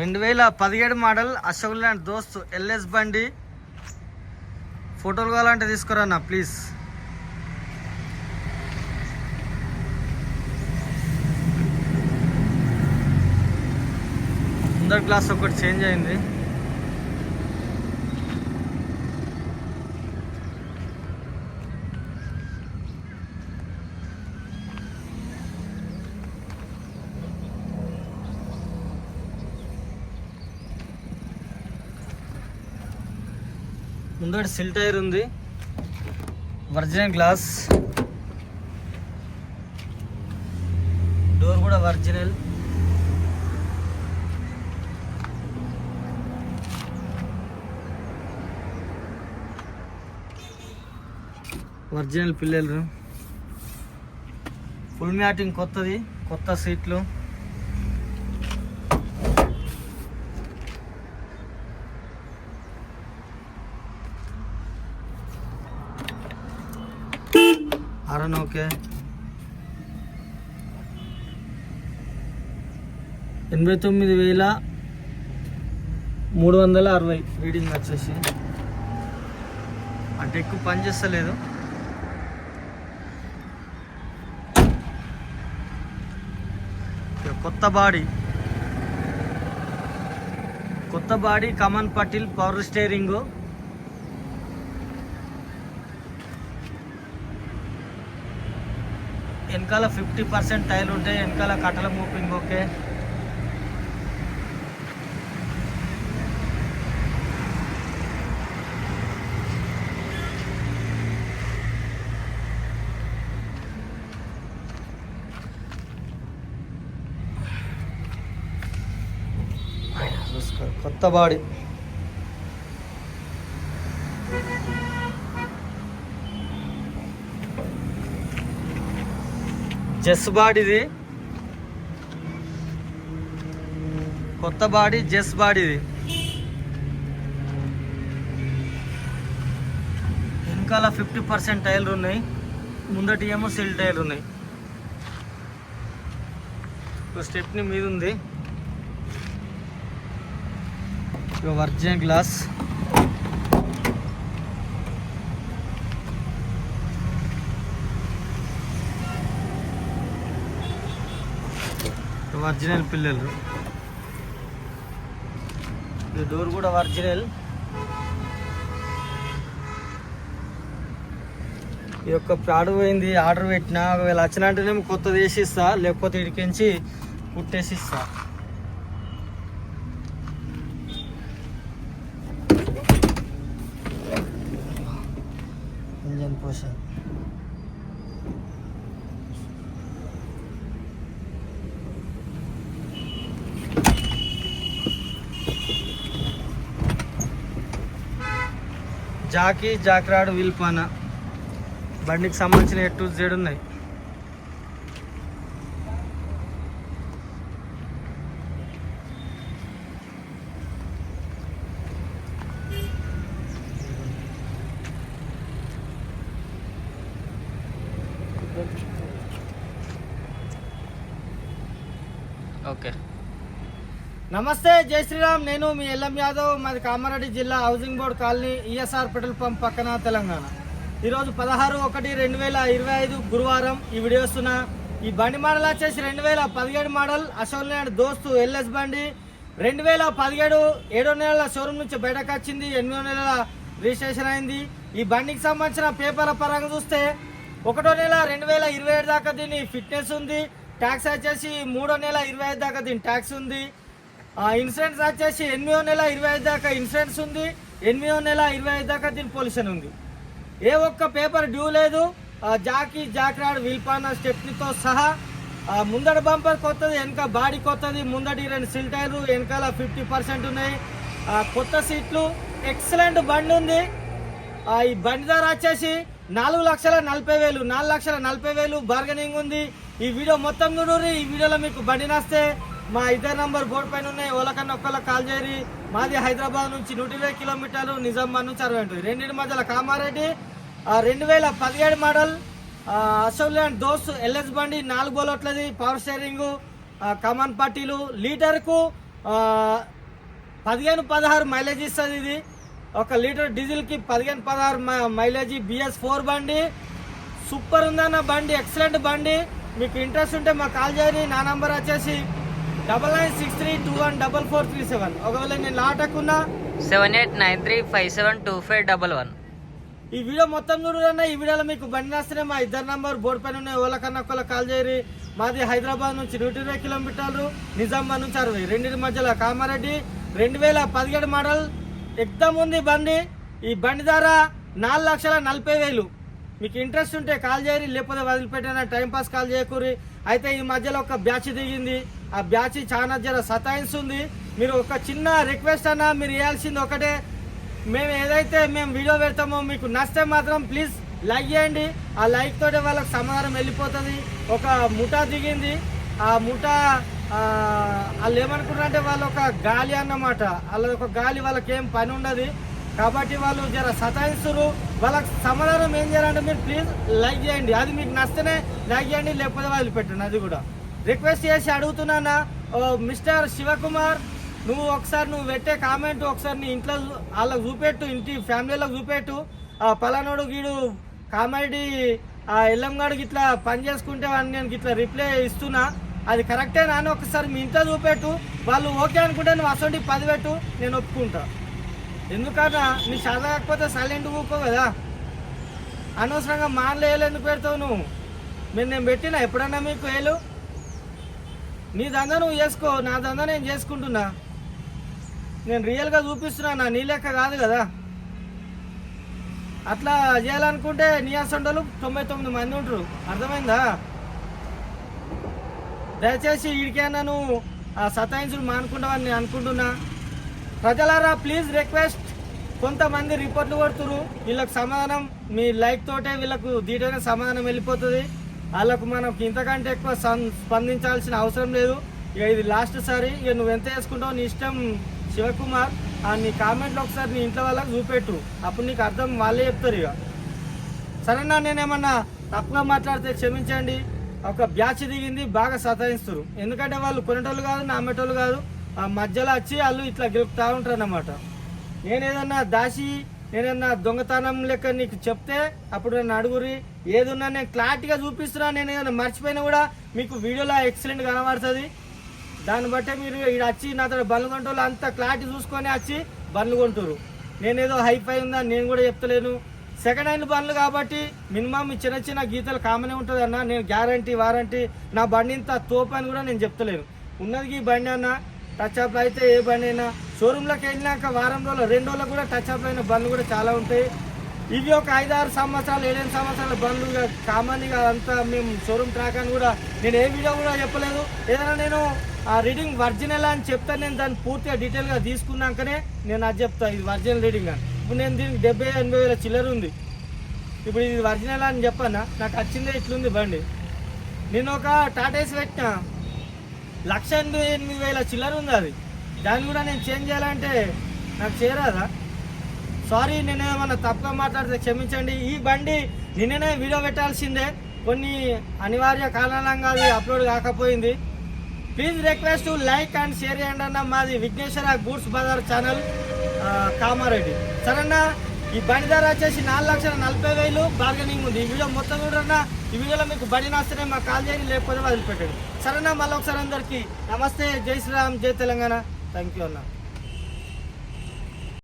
రెండు వేల పదిహేడు model Ashok Leyland Dost LS బండి. ఫోటోలు కావాలంటే తీసుకురా అన్న ప్లీజ్. ముందర గ్లాస్ ఒకటి చేంజ్ అయింది. ముందర సిల్ టైర్ ఉంది. Original glass. డోర్ కూడా వర్జినల్. ఒరిజినల్ పిల్లలు. ఫుల్ మ్యాటింగ్ కొత్తది కొత్త సీట్లు. అరన్ ఓకే ఎనభై తొమ్మిది వేల మూడు వందల అరవై రీడింగ్ వచ్చేసి. అంటే ఎక్కువ పని చేస్తలేదు కొత్త బాడీ. కొత్త బాడీ కమన్ పటిల్ పవర్ స్టేరింగు. వెనకాల ఫిఫ్టీ పర్సెంట్ టైర్లు ఉంటాయి వెనకాల కట్టల మూపింగ్ ఓకే. కొత్త బాడీ. జెస్ బాడీది. కొత్త బాడీ జెస్ బాడీది. వెనకాల ఫిఫ్టీ పర్సెంట్ టైర్లు ఉన్నాయి. ముందటి ఏమో సిల్ టైర్లు ఉన్నాయి. స్టెప్ని మీద ఉంది. Virgin glass. ఒరిజినల్ పిల్లలు. ఈ డోర్ కూడా ఒరిజినల్ ఈ యొక్క ప్రాడు పోయింది ఆర్డర్ పెట్టినా ఒకవేళ వచ్చినట్టునేమో కొత్తది వేసిస్తా లేకపోతే ఇడికించి కుట్టేసిస్తా. ఇంజన్ పోషన్ జాకీ జాక్రాడ్ విల్పాన. బండికి సంబంధించిన ఎటు జెడ్ ఉన్నాయి? ఓకే. నమస్తే జై శ్రీరామ్. నేను మీ ఎల్ఎం యాదవ్. మాది కామారెడ్డి జిల్లా housing board colony ESR petrol pump పక్కన తెలంగాణ. ఈరోజు పదహారు ఒకటి రెండు వేల ఇరవై ఐదు గురువారం ఈ వీడియో వస్తున్న ఈ బండి మోడల్ వచ్చేసి రెండు వేల పదిహేడు మోడల్ అశోక్ నాయుడు దోస్తు ఎల్ఎస్ బండి. రెండు వేల పదిహేడు ఏడో నెలల షోరూమ్ నుంచి బయటకు వచ్చింది. ఎనిమిదో నెలల రిజిస్ట్రేషన్ అయింది. ఈ బండికి సంబంధించిన పేపర్ల పరంగా చూస్తే ఒకటో నెల రెండు వేల ఇరవై ఏడు దాకా దీని ఫిట్నెస్ ఉంది. ట్యాక్స్ వచ్చేసి మూడో నెల ఇరవై ఐదు దాకా దీని ట్యాక్స్ ఉంది. ఇన్సూరెన్స్ వచ్చేసి ఎనిమిదో నెల ఇరవై ఐదు దాకా ఇన్సూరెన్స్ ఉంది ఎనిమిదో నెల ఇరవై ఐదు దాకా దీని పొల్యూషన్ ఉంది. ఏ ఒక్క పేపర్ డ్యూ లేదు జాకీ జాక్రాడ్ విల్పాన స్టెప్నీతో సహా ముందడ బంపర్ కొత్తది వెనక బాడీ కొత్తది ముందటి రెండు సిల్ టైర్లు వెనకాల ఫిఫ్టీ పర్సెంట్ ఉన్నాయి. కొత్త సీట్లు ఎక్సలెంట్ బండి ఉంది. ఈ బండి ధర వచ్చేసి నాలుగు లక్షల నలభై వేలు నాలుగు లక్షల నలభై వేలు బార్గెనింగ్ ఉంది. ఈ వీడియో మొత్తం చూడు ఈ వీడియోలో మీకు బండి నస్తే మా ఇద్దరు నంబర్ బోర్డు పైన ఉన్నాయి. ఓలకన్నా ఒక్కళ్ళ కాల్ చేరి మాది హైదరాబాద్ నుంచి నూట ఇరవై కిలోమీటర్లు నిజామాబాద్ నుంచి అరవై ఉంటుంది రెండింటి మధ్యలో కామారెడ్డి రెండు వేల పదిహేడు model Ashok and Dost LS బండి నాలుగు బోలట్లది పవర్ స్టీరింగ్ కమాన్ పట్టీలు. లీటర్కు పదిహేను పదహారు మైలేజ్ ఇస్తుంది ఇది. ఒక లీటర్ డీజిల్కి పదిహేను పదహారు మ- మైలేజ్. బిఎస్ ఫోర్ బండి. సూపర్ ఉందన్న బండి ఎక్సలెంట్ బండి. మీకు ఇంట్రెస్ట్ ఉంటే మా కాల్ చేయండి నా నంబర్ వచ్చేసి double nine six three two one double four three seven. ఒకవేళ నేను లాటకున్నా seven eight nine three five seven two five double one. ఈ వీడియో మొత్తం చూడన్నా ఈ వీడియోలో మీకు బండి నచ్చితే మా ఇద్దరు నంబర్ బోర్డు పైన ఉన్నాయి ఓలకన్నా ఒకళ్ళ కాల్ చేయరి. మాది హైదరాబాద్ నుంచి నూట ఇరవై కిలోమీటర్లు నిజామాబాద్ నుంచి అరవై. రెండింటి మధ్యలో కామారెడ్డి రెండు వేల పదిహేడు మోడల్ ఎక్దమ్ ఉంది బండి. ఈ బండి ధర నాలుగు లక్షల నలభై వేలు. మీకు ఇంట్రెస్ట్ ఉంటే కాల్ చేయరి లేకపోతే వదిలిపెట్టిన టైం పాస్ కాల్ చేయకూరి. అయితే ఈ మధ్యలో ఒక బ్యాచ్ దిగింది. ఆ బ్యాచ్ చాలా జర సతాయిస్తుంది మీరు ఒక చిన్న రిక్వెస్ట్ అన్నా మీరు వేయాల్సింది ఒకటే. మేము ఏదైతే మేము వీడియో పెడతామో మీకు నచ్చితే మాత్రం ప్లీజ్ లైక్ చేయండి. ఆ లైక్ తోటి వాళ్ళకి సమాధానం వెళ్ళిపోతుంది. ఒక ముఠా దిగింది. ఆ ముఠా వాళ్ళు ఏమనుకున్నారంటే వాళ్ళు ఒక గాలి అన్నమాట. వాళ్ళ ఒక గాలి వాళ్ళకి ఏం పని ఉండదు. కాబట్టి వాళ్ళు జర సతాయిస్తున్నారు వాళ్ళకి సమాధానం ఏం చేయాలంటే మీరు ప్లీజ్ లైక్ చేయండి. అది మీకు నచ్చితేనే లైక్ చేయండి లేకపోతే వదిలిపెట్టండి అది కూడా. రిక్వెస్ట్ చేసి అడుగుతున్నానా? ఓ మిస్టర్ శివకుమార్ నువ్వు ఒకసారి నువ్వు పెట్టే కామెంట్ ఒకసారి నీ ఇంట్లో వాళ్ళకి చూపెట్టు ఇంటి ఫ్యామిలీలో చూపెట్టు. పలానోడు గీడు కామెడీ ఆ ఎల్లంగాడికి ఇట్లా పని చేసుకుంటే వాడిని నేను ఇట్లా రిప్లై ఇస్తున్నా. అది కరెక్టే నాన్న ఒకసారి మీ ఇంట్లో చూపెట్టు. వాళ్ళు ఓకే అనుకుంటే నువ్వు అసలు పది పెట్టు నేను ఒప్పుకుంటా. ఎందుకన్నా? నీ చదవకపోతే సైలెంట్ ఊకో కదా. అనవసరంగా మానలు ఎందుకు పెడతావు నువ్వు? మీరు నేను పెట్టినా? ఎప్పుడన్నా మీకు వేలు నీ దందా నువ్వు చేసుకో నా దందా నేను చేసుకుంటున్నా. నేను రియల్గా చూపిస్తున్నా నీ లెక్క కాదు కదా. అట్లా చేయాలనుకుంటే నీ అసండలు తొంభై తొమ్మిది మంది ఉంటారు అర్థమైందా? దయచేసి వీడికైనా నువ్వు ఆ మానుకుంటావని నేను అనుకుంటున్నా. ప్రజలారా ప్లీజ్ రిక్వెస్ట్ కొంతమంది రిపోర్ట్లు కొడుతురు. వీళ్ళకి సమాధానం మీ లైక్ తోటే వీళ్ళకు దీటైన సమాధానం వెళ్ళిపోతుంది. వాళ్ళకు మనకు ఇంతకంటే ఎక్కువ స్పందించాల్సిన అవసరం లేదు. ఇక ఇది లాస్ట్ సారి. ఇక నువ్వు ఎంత వేసుకుంటావు నీ ఇష్టం శివకుమార్. ఆ నీ కామెంట్లో ఒకసారి నీ ఇంట్లో వాళ్ళకి చూపెట్టు. అప్పుడు నీకు అర్థం వాళ్ళే చెప్తారు ఇక. సరేనా నేనేమన్నా తప్పుగా మాట్లాడితే క్షమించండి. ఒక బ్యాచ్ దిగింది బాగా సతాయిస్తారు. ఎందుకంటే వాళ్ళు కొనేటోళ్ళు కాదు నా అమ్మేటోళ్ళు కాదు. ఆ మధ్యలో వచ్చి వాళ్ళు ఇట్లా గెలుపుతూ ఉంటారు అన్నమాట నేనేదన్నా దాసి దాచి నేనన్నా దొంగతనం లెక్క నీకు చెప్తే అప్పుడు నన్ను అడుగురి ఏదున్నా నేను క్లారిటీగా చూపిస్తున్నా నేను ఏదైనా మర్చిపోయినా కూడా మీకు వీడియోలో ఎక్సలెంట్ కనబడుతుంది. దాన్ని బట్టే మీరు ఇక్కడ వచ్చి నాతో బండ్లు కొంటోళ్ళు అంతా క్లారిటీ చూసుకొని వచ్చి బండ్లు కొంటారు నేనేదో హైఫై ఉందా నేను కూడా చెప్తలేను. సెకండ్ హ్యాండ్ బండ్లు కాబట్టి మినిమం మీ చిన్న చిన్న గీతలు కామనే ఉంటుంది అన్న నేను గ్యారంటీ వారంటీ నా బండి ఇంత తోపు అని కూడా నేను చెప్తలేను. ఉన్నది ఈ బండి అన్న టచ్అప్ అయితే ఏ బండి అయినా షోరూంలోకి వెళ్ళినాక వారం రోజులు రెండు రోజులు కూడా టచ్అప్ అయిన బండ్లు కూడా చాలా ఉంటాయి. ఇవి ఒక ఐదారు సంవత్సరాలు ఏడెనిమిది సంవత్సరాల బండ్లు ఇక కామన్ అంతా మేము షోరూమ్ ట్రాక్ అని కూడా నేను ఏ వీడియో కూడా చెప్పలేదు. ఏదైనా నేను ఆ రీడింగ్ వర్జినల్ అని చెప్తే నేను దాన్ని పూర్తిగా డీటెయిల్గా తీసుకున్నాకనే నేను అది చెప్తాను ఇది వర్జినల్ రీడింగ్ అని. ఇప్పుడు నేను దీనికి డెబ్బై ఎనభై వేల చిల్లర ఉంది. ఇప్పుడు ఇది వర్జినల్ అని చెప్పన్నా నాకు వచ్చిందే ఇట్లుంది బండి. నేను ఒక టాటాస్ పెట్టిన. లక్ష ఎనభై ఎనిమిది వేల చిల్లర ఉంది అది. దాన్ని కూడా నేను చేంజ్ చేయాలంటే నాకు చేరాదా సారీ నేను ఏమన్నా తప్పుగా మాట్లాడితే క్షమించండి. ఈ బండి నిన్ననే వీడియో పెట్టాల్సిందే. కొన్ని అనివార్య కారణంగా అది upload కాకపోయింది. Please request like and share చేయండి అన్న మాది విఘ్నేశ్వర గూడ్స్ బజార్ ఛానల్ కామారెడ్డి. సరేనా? ఈ బండి ధర వచ్చేసి నాలుగు లక్షల నలభై వేలు. బార్గెనింగ్ ఉంది. ఈ వీడియో మొత్తం చూడన్నా ఈ వీడియోలో మీకు బడి నచ్చితే మాకు కాల్ చేయండి లేకపోతే వదిలిపెట్టండి. సరేనా మళ్ళీ ఒకసారి అందరికీ నమస్తే జై శ్రీరామ్ జై తెలంగాణ. థ్యాంక్ యూ అన్నా.